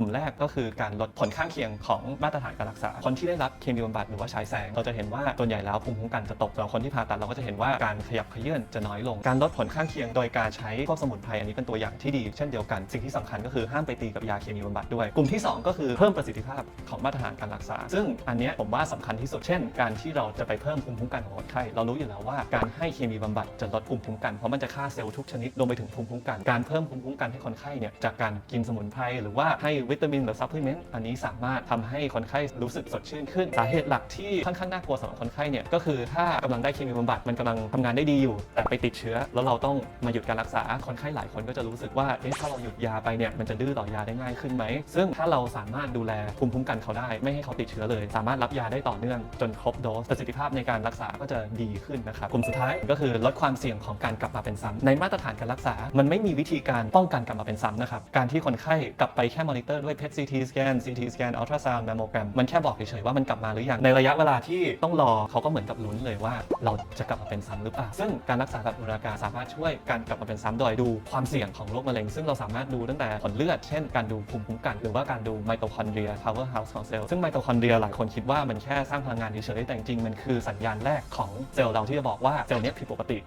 กลุ่มแรกก็คือการลดผลข้างเคียงของมาตรฐานการรักษา คนที่ได้รับเคมีบำบัดหรือว่าฉายแสง เราจะเห็นว่าส่วนใหญ่แล้วภูมิคุ้มกันจะตกสำหรับคนที่ผ่าตัดเราก็จะเห็นว่าการขยับเขยื่อนจะน้อยลง การลดผลข้างเคียง โดยการใช้พวกสมุนไพรอันนี้เป็นตัวอย่างที่ดีเช่นเดียวกัน สิ่งที่สำคัญก็คือห้ามไปตีกับยาเคมีบำบัดด้วย กลุ่มที่ 2 ก็คือเพิ่มประสิทธิภาพของมาตรฐานการรักษา ซึ่งอันนี้ผมว่าสำคัญที่สุดเช่น การที่เราจะไปเพิ่มภูมิคุ้มกันของคนไข้เรารู้อยู่แล้วว่าการให้เคมีบำบัดจะลดภูมิคุ้มกันเพราะมันจะฆ่าเซลล์ทุกชนิดรวมไปถึงภูมิคุ้มกันการเพิ่มภูมิคุ้มกันให้คนไข้เนี่ยจากการกินสมุนไพรหรือว่าให้วิตามินหรือซัพพลีเมนต์อันนี้สามารถทำให้คนไข้รู้สึกสดชื่นขึ้น สาเหตุหลักที่ค่อนข้างน่ากลัวสำหรับคนไข้เนี่ยก็คือถ้ากำลังได้เคมีบำบัดมันกำลังทำงานได้ดีอยู่ แต่ไปติดเชื้อ แล้วเราต้องมาหยุดการรักษาคนไข้หลายคนก็จะรู้สึกว่าเอ๊ะถ้าเราหยุดยาไปเนี่ยมันจะดื้อต่อยาได้ง่ายขึ้นไหมซึ่งถ้าเราสามารถดูแลภูมิคุ้มกันเขาได้ ไม่ให้เขาติดเชื้อเลย สามารถรับยาได้ต่อเนื่องจนครบโดสประสิทธิภาพในการรักษาก็จะดีขึ้นนะครับกลุ่มสุดท้ายก็คือลดความเสี่ยงของการกลับมาเป็นซ้ำในมาตรฐานการรักษา มันไม่มีวิธีการป้องกันกลับมาเป็นซ้ำนะครับการที่คนไข้กลับไปแค่มอนิเตอร์ด้วย PET CT scan CT scan ultrasound mammogram มันแค่บอกเฉยๆว่ามันกลับมาหรือยังในระยะเวลาที่ต้องรอเขาก็เหมือนกับลุ้นเลยว่า เราจะกลับมาเป็นซ้ำหรือเปล่าซึ่งการรักษาแบบบูราการสามารถช่วยการกลับมาเป็นซ้ำโดยดูความเสี่ยงของโรคมะเร็ง ซึ่งเราสามารถดูตั้งแต่ผลเลือดเช่นการดูภูมิคุ้มกันหรือว่าการดูไมโตคอนเดรีย power house ของเซลล์ซึ่งไมโตคอนเดรียหลายคนคิดว่ามันแค่สร้างพลังงานเฉยๆแต่จริงๆมันคือสัญญาณแรกของเซลล์เราที่จะบอกว่าเซลล์นี้ผิดปกติ